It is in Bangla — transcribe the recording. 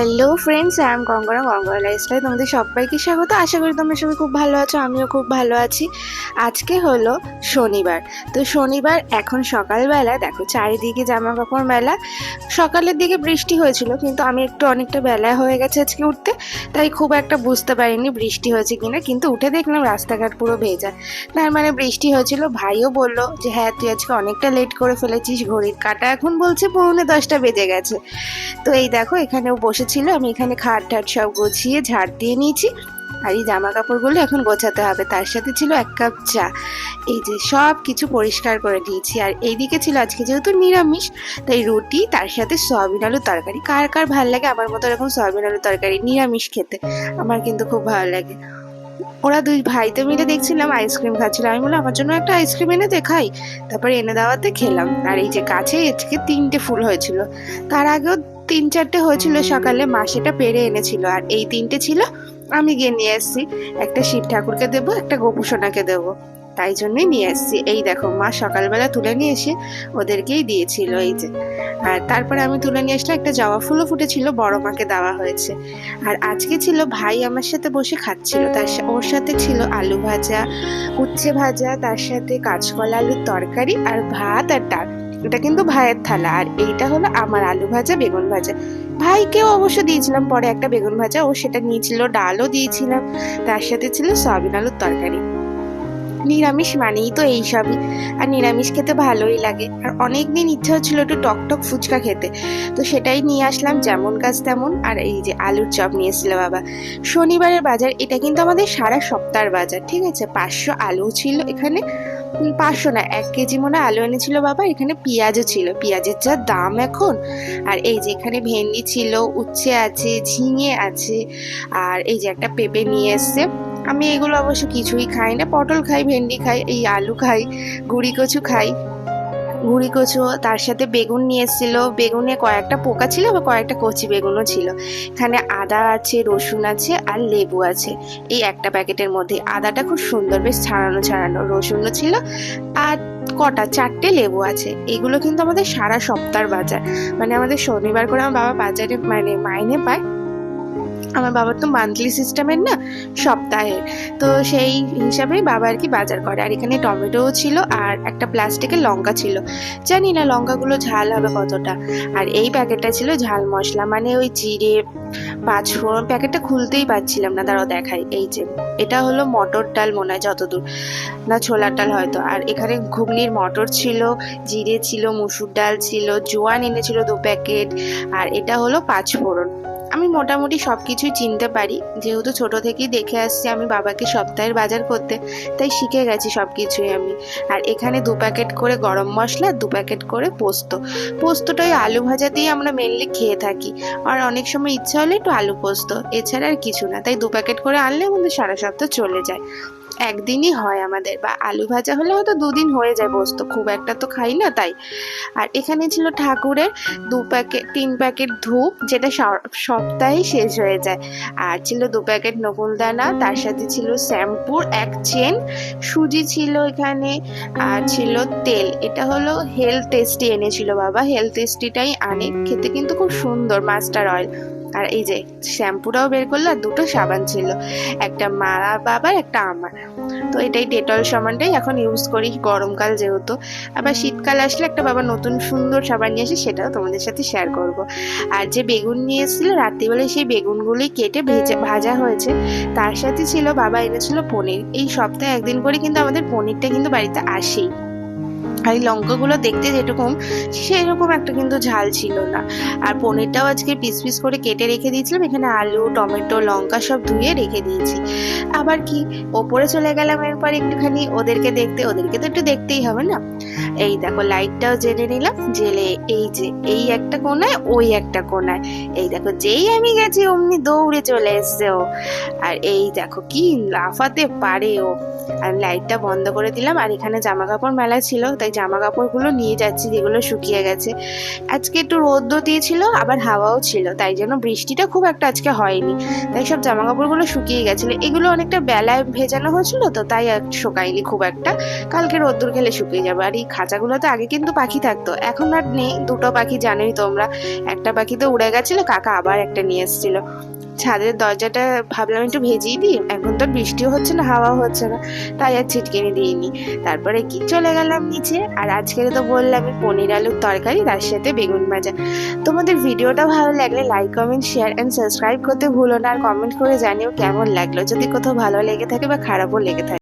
Hello friends I am গঙ্গরা গঙ্গরা lifestyle তোমাদের সবাইকে স্বাগত। আশা করি তোমরা সবাই খুব ভালো আছো, আমিও খুব ভালো আছি। আজকে হলো শনিবার। তো শনিবার, এখন সকালবেলা, দেখো চারিদিকে জামা কাপড় মেলা। সকালের দিকে বৃষ্টি হয়েছিল, কিন্তু আমি একটু অনেকটা বেলা হয়ে গেছে আজকে উঠতে। তাই খুব একটা বুঝতে পারিনি বৃষ্টি হয়েছে কিনা, কিন্তু উঠে দেখলাম রাস্তাঘাট পুরো ভেজা। তার মানে বৃষ্টি হয়েছিল, ভাইও বলল যে হ্যাঁ তুই আজকে অনেকটা লেট করে ফেলেছিস, ঘড়ির কাটা এখন বলছে পৌনে দশটা বেজে গেছে। তো এই দেখো, এখানেও বসেছিল আমি এখানে খাট ঠাট সব গুছিয়ে ঝাড় দিয়ে নিয়েছি। আর এই জামা কাপড়গুলো এখন গোছাতে হবে। তার সাথে ছিল এক কাপ চা। এই যে সব কিছু পরিষ্কার করে দিয়েছি আর এইদিকে ছিল আজকে যেহেতু নিরামিষ, তাই রুটি, তার সাথে সয়াবিন আলুর তরকারি। কার কার ভালো লাগে? আমার মতো এরকম সয়াবিন আলুর তরকারি নিরামিষ খেতে। আমার কিন্তু খুব ভালো লাগে। ওরা দুই ভাইতে মিলে দেখছিলাম, আইসক্রিম খাচ্ছিল। আমি বললাম, আমার জন্য একটা আইসক্রিম এনে দেখাই তারপরে এনে দেওয়াতে খেলাম। আর এই যে কাছে আজকে তিনটে ফুল হয়েছিল। তার আগেও তিন চারটে হয়েছিল সকালে, মা সেটা পেরে এনেছিল। আর এই তিনটে ছিল, আমি গিয়ে নিয়ে এসেছি। একটা শিব ঠাকুরকে দেবো, একটা গোপুসোনাকে দেবো। তাই জন্যই নিয়ে এসেছি। এই দেখো, মা সকালবেলা তুলে নিয়ে এসে ওদেরকেই দিয়েছিল এই যে। আর তারপরে আমি তুলে নিয়ে আসলে একটা জবা ফুলও ফুটেছিল, বড় মাকে দেওয়া হয়েছে। আর আজকে ছিল, ভাই আমার সাথে বসে খাচ্ছিল। তার ওর সাথে ছিল আলু ভাজা, উচ্ছে ভাজা, তার সাথে কাঁচকলা, আলুর তরকারি, আর ভাত আর ডাল। এটা কিন্তু ভাইয়ের থালা। আর এইটা হলো আমার আলু ভাজা, বেগুন ভাজা। ভাইকেও অবশ্য দিয়েছিলাম, পরে একটা বেগুন ভাজা। ও সেটা নিয়েছিল, ডালও দিয়েছিলাম। তার সাথে ছিল সয়াবিন আলুর তরকারি। নিরামিষ মানেই তো এই সবই আর নিরামিষ খেতে ভালোই লাগে। আর অনেক দিন ইচ্ছা হচ্ছিল একটু টক টক ফুচকা খেতে। তো সেটাই নিয়ে আসলাম, যেমন কাজ তেমন। আর এই যে আলুর চপ নিয়ে এসেছিল বাবা। শনিবারের বাজার, এটা কিন্তু আমাদের সারা সপ্তাহের বাজার, ঠিক আছে? পাঁচশো আলু ছিল এখানে। পাঁচশো না, এক কেজি মনে আলু এনেছিল বাবা, এখানে পেঁয়াজও ছিল। পেঁয়াজের যা দাম এখন। আর এই যে এখানে ভেন্ডি ছিল, উচ্ছে আছে, ঝিঙে আছে, আর এই যে একটা পেঁপে নিয়ে এসছে। আমি এগুলো অবশ্য কিছুই খাই না, পটল খাই, ভেন্ডি খাই, এই আলু খাই, গুড়ি কচু খাই। গুড়ি কচু তার সাথে বেগুন নিয়ে এসেছিল। বেগুনে কয়েকটা পোকা ছিল বা কয়েকটা কচি বেগুনও ছিল। এখানে আদা আছে, রসুন আছে আর লেবু আছে। এই একটা প্যাকেটের মধ্যে। আদাটা খুব সুন্দর, বেশ ছাড়ানো ছাড়ানো। রসুনও ছিল আর কটা, চারটে লেবু আছে। এগুলো কিন্তু আমাদের সারা সপ্তাহের বাজার। মানে আমাদের শনিবার করে আমার বাবা বাজারে মানে মাইনে পায়। আমার বাবার তো মান্থলি সিস্টেমের না সপ্তাহের তো সেই হিসাবেই বাবা আর কি বাজার করে। আর এখানে টমেটোও ছিল আর একটা প্লাস্টিকের লঙ্কা ছিল। জানি না লঙ্কাগুলো ঝাল হবে কতটা। আর এই প্যাকেটটা ছিল ঝাল মশলা মানে ওই জিরে, পাঁচফোড়ন প্যাকেটটা খুলতেই পারছিলাম না দাঁড়াও দেখাই। এই যে, এটা হলো মটর ডাল মনে হয় যতদূর, না ছোলার ডাল হয়তো। আর এখানে ঘুগনির মটর ছিল, জিরে ছিল, মুসুর ডাল ছিল, জোয়ান এনেছিল দু প্যাকেট আর এটা হলো পাঁচফোড়ন। আমি মোটামুটি সব কিছুই চিনতে পারি। যেহেতু ছোট থেকেই দেখে আসছি আমি বাবাকে সপ্তাহের বাজার করতে, তাই শিখে গেছি সব কিছুই আমি। আর এখানে দু প্যাকেট করে গরম মশলা, দু প্যাকেট করে পোস্ত। পোস্তটা ওই আলু ভাজা দিয়ে আমরা মেনলি খেয়ে থাকি। আর অনেক সময় ইচ্ছা হলে একটু আলু পোস্ত, এছাড়া আর কিছু না। তাই দু প্যাকেট করে আনলে আমাদের সারা সপ্তাহ চলে যায়। একদিনই হয় আমাদের, বা আলু ভাজা হলে হয়তো দুদিন হয়ে যায় পোস্ত, খুব একটা তো খাই না তাই। আর এখানে ছিল ঠাকুরের দু প্যাকেট, তিন প্যাকেট ধূপ, যেটা সপ্তাহে শেষ হয়ে যায়। আর ছিল দু প্যাকেট নকুলদানা তার সাথে ছিল শ্যাম্পুর, এক চেন। সুজি ছিল এখানে, আর ছিল তেল। এটা হলো হেলথ টেস্টি এনেছিল বাবা। হেলথ টেস্টিটাই আনে। খেতে কিন্তু খুব সুন্দর মাস্টার অয়েল আর এই যে শ্যাম্পুটাও বের করল আর দুটো সাবান ছিল। একটা মা বাবার, একটা আমার। তো এটাই ডেটল সাবানটাই এখন ইউজ করি, গরমকাল যেহেতু। আবার শীতকাল আসলে একটা বাবা নতুন সুন্দর সাবান নিয়ে আসে সেটাও তোমাদের সাথে শেয়ার করব। আর যে বেগুন নিয়ে এসেছিল, রাত্রিবেলায় সেই বেগুনগুলোই কেটে ভেজে, ভাজা হয়েছে। তার সাথে ছিল, বাবা এনেছিল পনির। এই সপ্তাহে একদিন করে কিন্তু আমাদের পনিরটা কিন্তু বাড়িতে আসেই। আর এই লঙ্কাগুলো দেখতে যেরকম, সেরকম একটা কিন্তু ঝাল ছিল না। আর পনিরটাও আজকে পিস পিস করে কেটে রেখে দিয়েছিলাম, এখানে আলু, টমেটো, লঙ্কা সব ধুয়ে রেখে দিয়েছি। আবার কি, ওপরে চলে গেলাম এরপর একটুখানি, ওদেরকে দেখতে, ওদেরকে তো একটু দেখতেই হবে না? এই দেখো, লাইটটাও জেনে নিলাম, জেলে এই যে, এই একটা কোনায়, ওই একটা কোনায়। এই দেখো, যেই আমি গেছি, অমনি দৌড়ে চলে এসছে ও। আর এই দেখো, কি লাফাতে পারে ও। আর লাইটটা বন্ধ করে দিলাম। আর এখানে জামা কাপড় মেলা ছিল, তাই জামা কাপড়গুলো নিয়ে যাচ্ছি যেগুলো শুকিয়ে গেছে। আজকে একটু রোদ্দ দিয়েছিল, আবার হাওয়াও ছিল, তাই জন্য বৃষ্টিটা খুব একটা আজকে হয়নি। তাই সব জামা কাপড়গুলো শুকিয়ে গেছিল। এগুলো অনেকটা বেলায় ভেজানো হয়েছিল, তো তাই আর শুকায়নি খুব একটা। কালকে রোদ্দুর খেলে শুকিয়ে যাবে। আর এই খাঁচাগুলোতে আগে কিন্তু পাখি থাকতো, এখন আর নেই। দুটো পাখি জানোই তোমরা। একটা পাখি তো উড়ে গেছিল, কাকা আবার একটা নিয়ে এসেছিল। ছাদের দরজাটা ভাবলাম একটু ভেজিয়ে দিই। এখন তো বৃষ্টি বৃষ্টিও হচ্ছে না হাওয়া হচ্ছে না, তাই আর ছিটকিনি দিইনি। তারপরে কি চলে গেলাম নিচে, আর আজকে তো বললাম পনির আলুর তরকারি, তার সাথে বেগুন ভাজা। তোমাদের ভিডিওটা ভালো লাগলে like comment share and subscribe করতে ভুলো না, আর কমেন্ট করে জানিও কেমন লাগল। যদি কোথাও ভালো লেগে থাকে বা খারাপও লেগে থাকে।